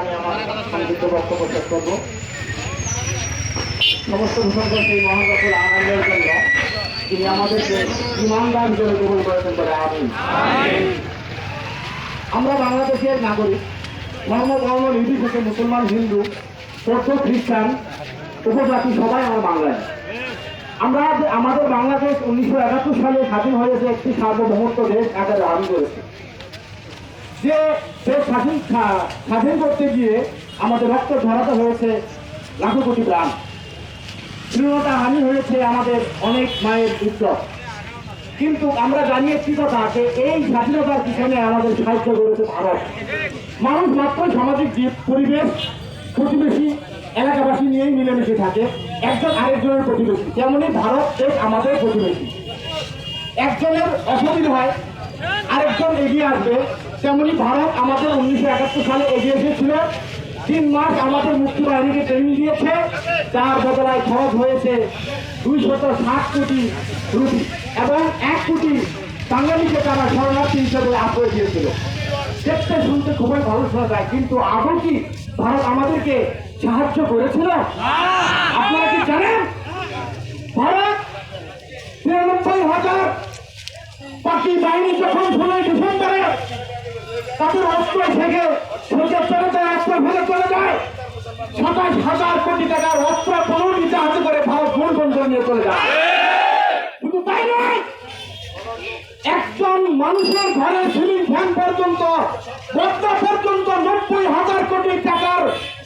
আমি আমার বক্তব্য করব সমস্ত ভূখণ্ড সেই মহান রসুল আনন্দের জন্য তিনি আমাদেরকে ইমানদার হিসেবে কবুল করেছেন বলে আমি আমরা বাংলাদেশের নাগরিক, ধর্ম ধর্ম নির্বিশেষে মুসলমান, হিন্দু, বৌদ্ধ, খ্রিস্টান উপজাতি সবাই আমরা বাংলায়। আমরা আমাদের বাংলাদেশ উনিশশো একাত্তর সালে স্বাধীন হয়েছে একটি সার্বভৌমত্ব দেশ আকারে দাবি করেছে। যে দেশ স্বাধীন স্বাধীন করতে গিয়ে আমাদের রক্ত ঝরাতে হয়েছে লাখো কোটি প্রাণ। স্বাধীনতা হানি হয়েছে আমাদের অনেক মায়ের উদ্যোগ কিন্তু আমরা জানি একটি কথা যে এই স্বাধীনতার পিছনে আমাদের সাহায্য করেছে ভারত। মানুষ মাত্র সামাজিক জীব, পরিবেশ, প্রতিবেশী মিলেমিশে থাকে। একজন আরেকজনের প্রতিবেশী। তেমনি ভারত দেশ আমাদের প্রতিবেশী। একজনের অসুবিধ হয়, আরেকজন এগিয়ে আসবে। তেমনি ভারত আমাদের উনিশশো একাত্তর সালে এগিয়ে এসেছিল। তিন মাস আমাদের মুক্তি বাহিনীকে ট্রেনিং দিয়েছে। যার বদলায় খরচ হয়েছে দুইশত ষাট কোটি রুপি এবং এক কোটি বাঙালিকে তারা শরণার্থী হিসেবে আশ্রয় দিয়েছিল। দেখতে শুনতে খুবই ভালো শোনা যায়, কিন্তু আদৌ কি ভারত আমাদেরকে সাহায্য করেছিল। আপনারা কি জানেন? ভারত নিরানব্বই হাজার পাখি বাহিনী যখন ষোলোই ডিসেম্বরে তাদের অস্ত্র থেকে চলে সাতাশ হাজার কোটি মানুষের ঘরে সিলিং ফ্যান পর্যন্ত, বস্তা পর্যন্ত নব্বই হাজার কোটি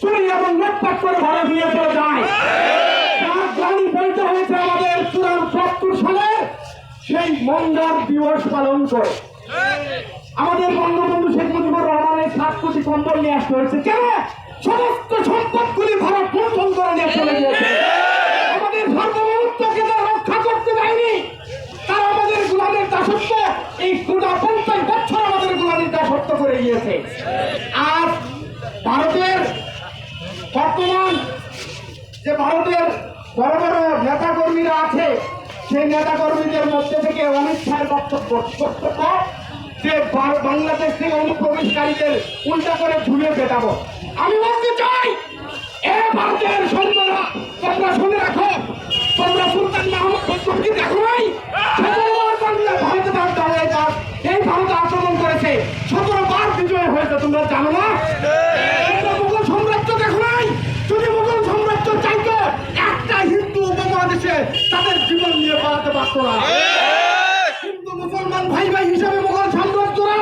চুরি এবং লুটপাট করে ভারত নিয়ে চলে যায়। সেই মঙ্গার দিবস পালন করে। আমাদের বঙ্গবন্ধু শেখ মুজিবুর রহমানের সাত কোটি কম্বল নিয়ে আসতে হয়েছে। কেন? সমস্ত সম্পদগুলি ভারত লুণ্ঠন করে নিয়ে চলে গিয়েছে। আমাদের সার্বভৌমত্বকে রক্ষা করতে দেয়নি। তারা আমাদের গোলামের দাসত্ব, এই গোটা পঞ্চাশ বছর আমাদের গোলামের দাসত্ব করে গিয়েছে। আর ভারতের বর্তমান যে ভারতের বড় বড় নেতা কর্মীরা আছে, সেই নেতা কর্মীদের মধ্যে থেকে শাহের বক্তব্য বক্তব্য যে বাংলাদেশ থেকে অনুপ্রবেশকারীদের উল্টা করে ঝুলিয়ে পেটাবো। আমি বলতে চাই, এ ভারতের তোমরা শুনে রাখো, তোমরা সুলতান মাহমুদ দেখো নাই? ভারতে এই ভারতে আক্রমণ করেছে। সতেরো বার বিজয় হয়েছে, তোমরা জানো না তোমরা মুঘল সাম্রাজ্য দেখো নাই যদি মুঘল সাম্রাজ্য চাইতো একটা হিন্দু উপমহাদেশে তাদের জীবন নিয়ে পালাতে পারতো না কিন্তু মুসলমান ভাই ভাই হিসাবে মুঘল সাম্রাজ্যরা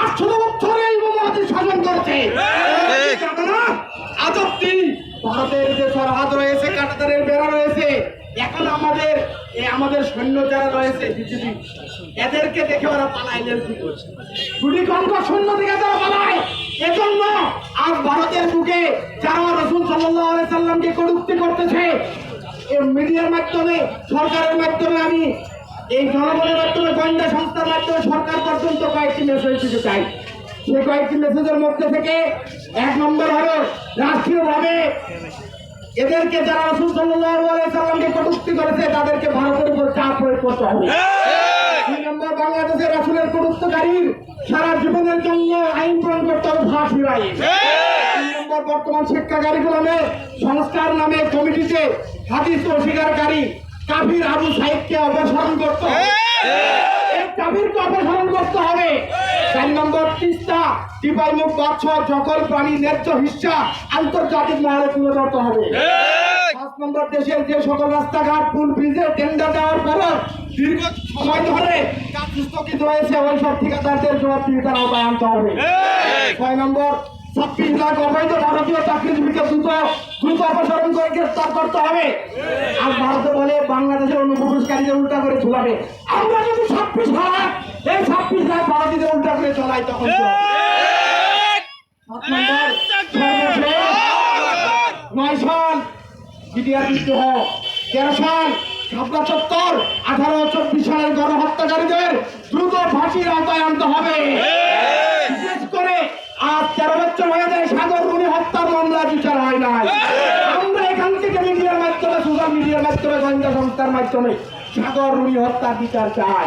আটশো বছর এই উপমহাদেশ শাসন করেছে জানো না? আজব্দি ভারতের যে সরহাদ রয়েছে, কাটাতারের বেড়া রয়েছে, এখন আমাদের আমাদের সৈন্য যারা রয়েছে বিজেপি, এদেরকে দেখে ওরা পালাইলেন কি করছে কঙ্ক সৈন্য দিকে তারা পালায়। এজন্য আজ ভারতের বুকে যারা রসুল সাল্লাহ সাল্লামকে কটুক্তি করতেছে মিডিয়ার মাধ্যমে, সরকারের মাধ্যমে আমি এই জনগণের মাধ্যমে, গোয়েন্দা সংস্থার মাধ্যমে সরকার পর্যন্ত কয়েকটি মেসেজ দিতে চাই। সেই কয়েকটি মেসেজের মধ্যে থেকে এক নম্বর হলো রাষ্ট্রীয়ভাবে এদেরকে যারা রসুল সাল্লামকে কটুক্তি করেছে তাদেরকে ভারতের উপর চাপ প্রয়োগ করতে হবে দুই নম্বর বাংলাদেশের রাসুলের কটুক্তকারীর সারা জীবনের জন্য আইন প্রয়োগ করতে হবে ফাঁসি আইন তিন নম্বর বর্তমান শিক্ষা কারিকুলামে সংস্কার নামে কমিটিতে হাদিস অস্বীকারী কাফির আবু সাইদকে অপসারণ করতে হবে। এই কাফিরকে অপসারণ করতে হবে। চার নম্বর তিস্তা টিপাইমুখ জকল সকল প্রাণী ন্যায্য হিসা আন্তর্জাতিক মহলে তুলে ধরতে হবে। পাঁচ নম্বর দেশের যে সকল রাস্তাঘাট পুল ব্রিজে টেন্ডার দেওয়ার পরও দীর্ঘ সময় ধরে কাজ স্থগিত রয়েছে ওই সব ঠিকাদারদের জবাবদিহিতার আওতায় আনতে হবে। ছয় নম্বর ছাব্বিশ লাখ অবৈধ ভারতীয় চাকরিজীবীকে দ্রুত দ্রুত অপসারণ করে গ্রেফতার করতে হবে। আর ভারতে বলে বাংলাদেশের অনুপ্রবেশকারীদের উল্টা করে ঝুলাবে। আমরা যদি ছাব্বিশ লাখ এই ছাব্বিশ লাখ উল্টা করে চলাই তখন নয় সাল, বিডিআর বিদ্রোহ তেরো সাল আঠারো চব্বিশ সালের গণহত্যাকারীদের দ্রুত ফাঁসির আওতায় আনতে হবে। তেরো হয়ে যায় সাগর রুমি হত্যার মামলা বিচার হয় নাই। আমরা এখান থেকে মিডিয়ার মাধ্যমে সোশ্যাল মিডিয়া আইনের মাধ্যমে গোয়েন্দা সংস্থার মাধ্যমে সাগর রুমি হত্যার বিচার চাই।